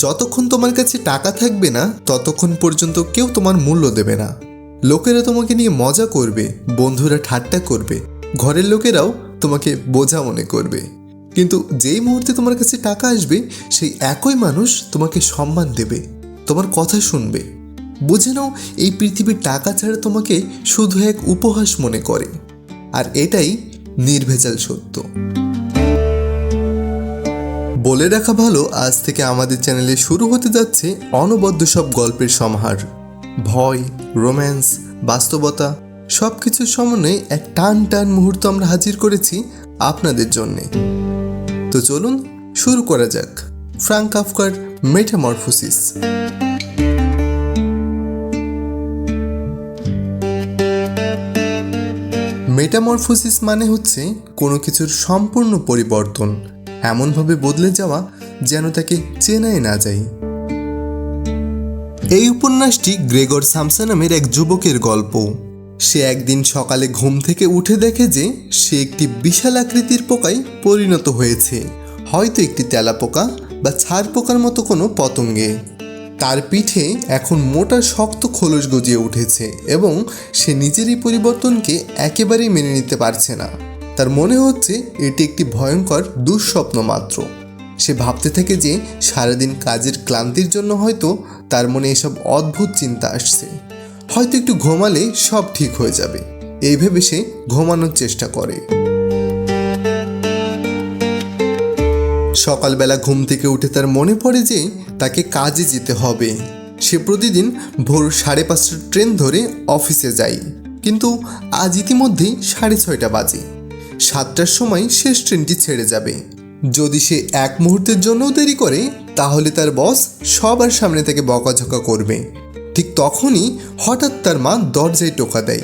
যতক্ষণ তোমার কাছে টাকা থাকবে না, ততক্ষণ পর্যন্ত কেউ তোমার মূল্য দেবে না। লোকেরা তোমাকে নিয়ে মজা করবে, বন্ধুরা ঠাট্টা করবে, ঘরের লোকেরাও তোমাকে বোঝা মনে করবে। কিন্তু যেই মুহূর্তে তোমার কাছে টাকা আসবে, সেই একই মানুষ তোমাকে সম্মান দেবে, তোমার কথা শুনবে। বুঝে নাও, এই পৃথিবীর টাকা ছাড়া তোমাকে শুধু এক উপহাস মনে করে। আর এটাই নির্ভেজাল সত্য। বলে রাখা ভালো, আজ থেকে আমাদের চ্যানেলে শুরু হতে যাচ্ছে অনবদ্য সব গল্পের সমাহার। ভয়, রোম্যান্স, বাস্তবতা সব কিছুর সমন্বয়ে এক টান টান মুহূর্ত আমরা হাজির করেছি আপনাদের জন্যে। তো চলুন, শুরু করা যাক। Frank আফকার metamorphosis. মেটামরফোসিস মানে হচ্ছে কোনো কিছুর সম্পূর্ণ পরিবর্তন এমনভাবে বদলে যাওয়া যেন তাকে চেনাই না যায়। এই উপন্যাসটি গ্রেগর সামসা নামের এক যুবকের গল্প। সে একদিন সকালে ঘুম থেকে উঠে দেখে যে সে একটি বিশাল আকৃতির পোকায় পরিণত হয়েছে। হয়তো একটি তেলাপোকা বা ছাড় পোকার মতো কোনো পতঙ্গে। তার পিঠে এখন মোটা শক্ত খোলস গজিয়ে উঠেছে এবং সে নিজের এই পরিবর্তনকে একেবারেই মেনে নিতে পারছে না। তার মনে হচ্ছে এটি একটি ভয়ঙ্কর দুঃস্বপ্ন মাত্র। সে ভাবতে থাকে যে সারাদিন কাজের ক্লান্তির জন্য হয়তো তার মনে এসব অদ্ভুত চিন্তা আসছে। হয়তো একটু ঘুমালে সব ঠিক হয়ে যাবে। এই ভেবে সে ঘুমানোর চেষ্টা করে। সকালবেলা ঘুম থেকে উঠে তার মনে পড়ে যে তাকে কাজে যেতে হবে। সে প্রতিদিন ভোর সাড়ে পাঁচটার ট্রেন ধরে অফিসে যায়। কিন্তু আজ ইতিমধ্যেই সাড়ে ছয়টা বাজে। সাতটার সময় শেষ ট্রেনটি ছেড়ে যাবে। যদি সে এক মুহূর্তের জন্যও দেরি করে, তাহলে তার বস সবার সামনে থেকে বকাঝকা করবে। ঠিক তখনই হঠাৎ তার মা দরজায় টোকা দেয়।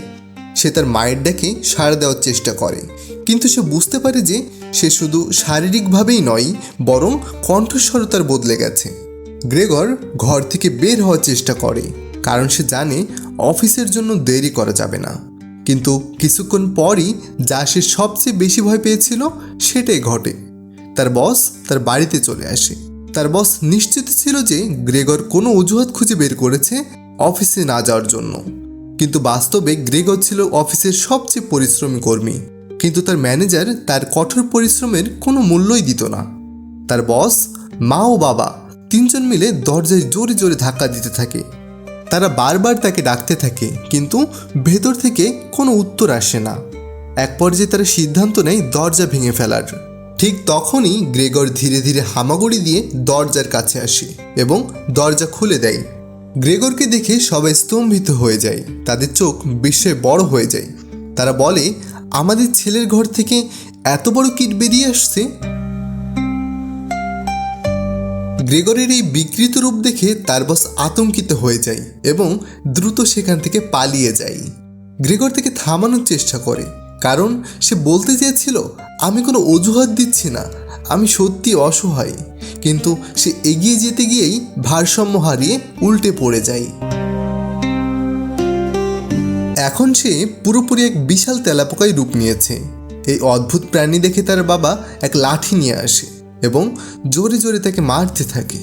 সে তার মায়ের ডাকে সাড়া দেওয়ার চেষ্টা করে। কিন্তু সে বুঝতে পারে যে সে শুধু শারীরিকভাবেই নয়, বরং কণ্ঠস্বর তার বদলে গেছে। গ্রেগর ঘর থেকে বের হওয়ার চেষ্টা করে, কারণ সে জানে অফিসের জন্য দেরি করা যাবে না। কিন্তু কিছুক্ষণ পরই যা সে সবচেয়ে বেশি ভয় পেয়েছিল, সেটাই ঘটে। তার বস তার বাড়িতে চলে আসে। তার বস নিশ্চিত ছিল যে গ্রেগর কোনো অজুহাত খুঁজে বের করেছে অফিসে না যাওয়ার জন্য। কিন্তু বাস্তবে গ্রেগর ছিল অফিসের সবচেয়ে পরিশ্রমী কর্মী। কিন্তু তার ম্যানেজার তার কঠোর পরিশ্রমের কোনো মূল্যই দিত না। তার বস, মা ও বাবা তিনজন মিলে দরজায় জোরে জোরে ধাক্কা দিতে থাকে। তারা বারবার তাকে ডাকতে থাকে, কিন্তু ভেতর থেকে কোনো উত্তর আসে না। এক পর্যায়ে তারা সিদ্ধান্ত নেয় দরজা ভেঙে ফেলার। ঠিক তখনই গ্রেগর ধীরে ধীরে হামাগুড়ি দিয়ে দরজার কাছে আসে এবং দরজা খুলে দেয়। গ্রেগরকে দেখে সবাই স্তম্ভিত হয়ে যায়, তাদের চোখ বিস্ময়ে বড় হয়ে যায়। তারা বলে, আমাদের ছেলের ঘর থেকে এত বড় কিট বেরিয়ে আসছে? গ্রেগরের এই বিকৃত রূপ দেখে তার বস আতঙ্কিত হয়ে যায় এবং দ্রুত সেখান থেকে পালিয়ে যায়। গ্রেগর তাকে থামানোর চেষ্টা করে, কারণ সে বলতে চেয়েছিল, আমি কোনো অজুহাত দিচ্ছি না, আমি সত্যি অসহায়। কিন্তু সে এগিয়ে যেতে গিয়েই ভারসাম্য হারিয়ে উল্টে পড়ে যায়। এখন সে পুরোপুরি এক বিশাল তেলাপোকায় রূপ নিয়েছে। এই অদ্ভুত প্রাণী দেখে তার বাবা এক লাঠি নিয়ে আসে। এবং জোরে জোরে তাকে মারতে থাকে।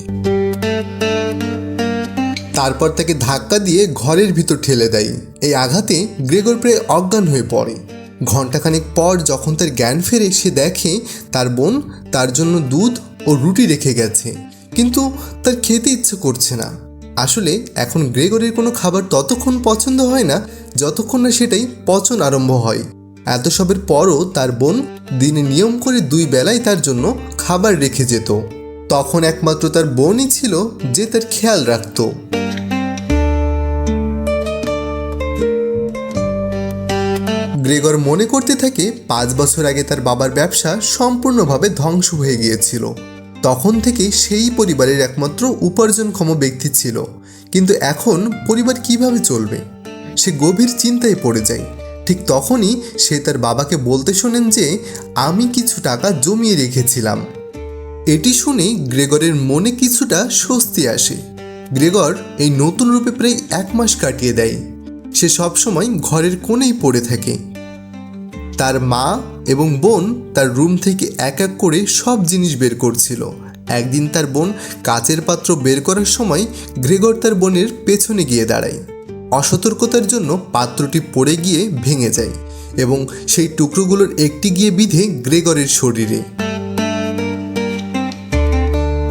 তারপর তাকে ধাক্কা দিয়ে ঘরের ভিতর ঠেলে দেয়। এই আঘাতে গ্রেগর প্রায় অজ্ঞান হয়ে পড়ে। ঘন্টাখানেক পর যখন তার জ্ঞান ফেরে, সে দেখে তার বোন তার জন্য দুধ ও রুটি রেখে গেছে। কিন্তু তার খেতে ইচ্ছে করছে না। আসলে এখন গ্রেগরের কোনো খাবার ততক্ষণ পছন্দ হয় না, যতক্ষণ না সেটাই পচন আরম্ভ হয়। এত সবের পরও তার বোন দিনে নিয়ম করে দুই বেলায় তার জন্য খাবার রেখে যেত। তখন একমাত্র তার বোনই ছিল যে তার খেয়াল রাখতো। গ্রেগর মনে করতে থাকে পাঁচ বছর আগে তার বাবার ব্যবসা সম্পূর্ণভাবে ধ্বংস হয়ে গিয়েছিল। তখন থেকে সেই পরিবারের একমাত্র উপার্জনক্ষম ব্যক্তি ছিল। কিন্তু এখন পরিবার কীভাবে চলবে? সে গভীর চিন্তায় পড়ে যায়। ঠিক তখনই সে তার বাবাকে বলতে শোনেন যে আমি কিছু টাকা জমিয়ে রেখেছিলাম। এটি শুনে গ্রেগরের মনে কিছুটা স্বস্তি আসে। গ্রেগর এই নতুন রূপে প্রায় এক মাস কাটিয়ে দেয়। সে সবসময় ঘরের কোণেই পড়ে থাকে। তার মা এবং বোন তার রুম থেকে এক এক করে সব জিনিস বের করছিল। একদিন তার বোন কাচের পাত্র বের করার সময় গ্রেগর তার বোনের পেছনে গিয়ে দাঁড়ায়। অসতর্কতার জন্য পাত্রটি পড়ে গিয়ে ভেঙে যায় এবং সেই টুকরোগুলোর একটি গিয়ে বিধে গ্রেগরের শরীরে।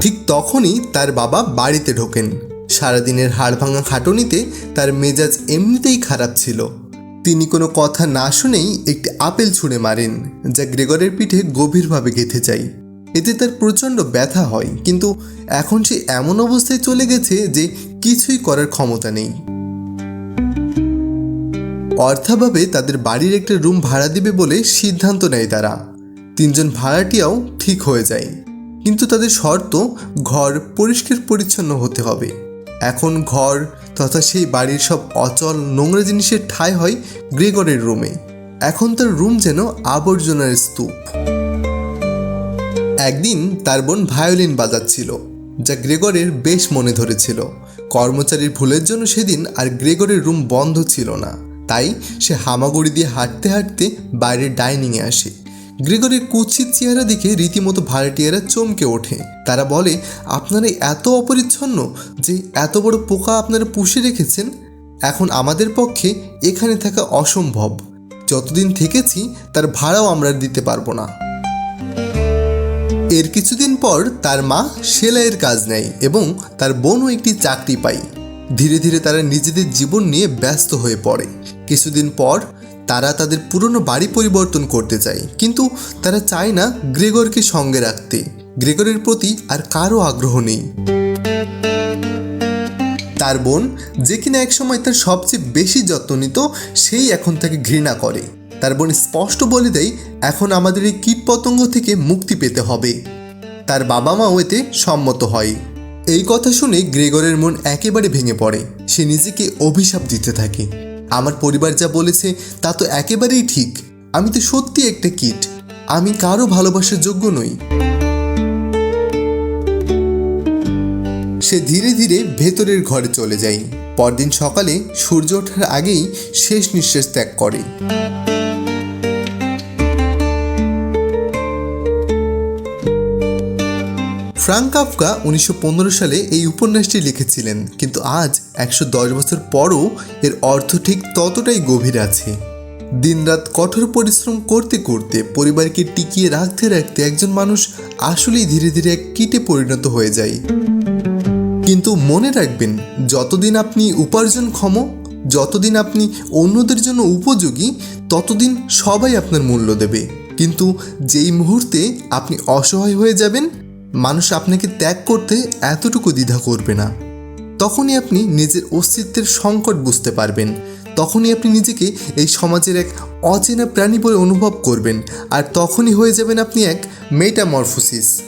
ঠিক তখনই তার বাবা বাড়িতে ঢোকেন। সারাদিনের হাড় ভাঙা খাটুনিতে তার মেজাজ এমনিতেই খারাপ ছিল। তিনি কোনো কথা না শুনেই একটি আপেল ছুঁড়ে মারেন, যা গ্রেগরের পিঠে গভীরভাবে গেঁথে যায়। এতে তার প্রচণ্ড ব্যথা হয়, কিন্তু এখন সে এমন অবস্থায় চলে গেছে যে কিছুই করার ক্ষমতা নেই। অর্থাভাবে তাদের বাড়ির একটা রুম ভাড়া দিবে বলে সিদ্ধান্ত নেয় তারা। তিনজন ভাড়াটিয়াও ঠিক হয়ে যায়। কিন্তু তাদের শর্ত, ঘর পরিষ্কার পরিচ্ছন্ন হতে হবে। এখন ঘর তথা সেই বাড়ির সব অচল নোংরা জিনিসের ঠাঁই হয় গ্রেগরের রুমে। এখন তার রুম যেন আবর্জনার স্তূপ। একদিন তার বোন ভায়োলিন বাজাচ্ছিল, যা গ্রেগরের বেশ মনে ধরেছিল। কর্মচারীর ভুলের জন্য সেদিন আর গ্রেগরের রুম বন্ধ ছিল না। তাই সে হামাগুড়ি দিয়ে হাঁটতে হাঁটতে বাইরের ডাইনিংয়ে আসে। গ্রেগরের কুৎসিত চেহারা দেখে রীতিমতো ভাড়াটিয়ারা চমকে ওঠে। তারা বলে, আপনারা এত অপরিচ্ছন্ন যে এত বড় পোকা আপনারা পুষে রেখেছেন, এখন আমাদের পক্ষে এখানে থাকা অসম্ভব। যতদিন থেকেছি তার ভাড়াও আমরা দিতে পারব না। এর কিছুদিন পর তার মা সেলাইয়ের কাজ নেয় এবং তার বোনও একটি চাকরি পায়। ধীরে ধীরে তারা নিজেদের জীবন নিয়ে ব্যস্ত হয়ে পড়ে। কিছুদিন পর তারা তাদের পুরনো বাড়ি পরিবর্তন করতে চায়। কিন্তু তারা চায় না গ্রেগরকে সঙ্গে রাখতে। গ্রেগরের প্রতি আর কারও আগ্রহ নেই। তার বোন, যে কিনা একসময় তার সবচেয়ে বেশি যত্ন নিত, সেই এখন তাকে ঘৃণা করে। তার বোন স্পষ্ট বলে দেয়, এখন আমাদের এই কীটপতঙ্গ থেকে মুক্তি পেতে হবে। তার বাবা মাও এতে সম্মত হয়। এই কথা শুনে গ্রেগরের মন একেবারে ভেঙে পড়ে। সে নিজেকে অভিশাপ দিতে থাকে। আমার পরিবার যা বলেছে, তা তো একেবারেই ঠিক। আমি তো সত্যি একটা কিট। আমি কারও ভালোবাসার যোগ্য নই। সে ধীরে ধীরে ভেতরের ঘরে চলে যায়। পরদিন সকালে সূর্য ওঠার আগেই শেষ নিঃশ্বাস ত্যাগ করে। ফ্রাঙ্ক কাফকা উনিশশো সালে এই উপন্যাসটি লিখেছিলেন, কিন্তু আজ একশো দশ বছর পরও এর অর্থ ঠিক ততটাই গভীর আছে। দিনরাত কঠোর পরিশ্রম করতে করতে পরিবারকে টিকিয়ে রাখতে রাখতে একজন মানুষ আসলেই ধীরে ধীরে এক কীটে পরিণত হয়ে যায়। কিন্তু মনে রাখবেন, যতদিন আপনি উপার্জনক্ষম, যতদিন আপনি অন্যদের জন্য উপযোগী, ততদিন সবাই আপনার মূল্য দেবে। কিন্তু যেই মুহূর্তে আপনি অসহায় হয়ে যাবেন মানুষ আপনাকে ত্যাগ করতে এতটুকু দ্বিধা করবে না। তখনই আপনি নিজের অস্তিত্বের সংকট বুঝতে পারবেন। তখনই আপনি নিজেকে এই সমাজের এক অচেনা প্রাণী বলে অনুভব করবেন। আর তখনই হয়ে যাবেন আপনি এক মেটামরফোসিস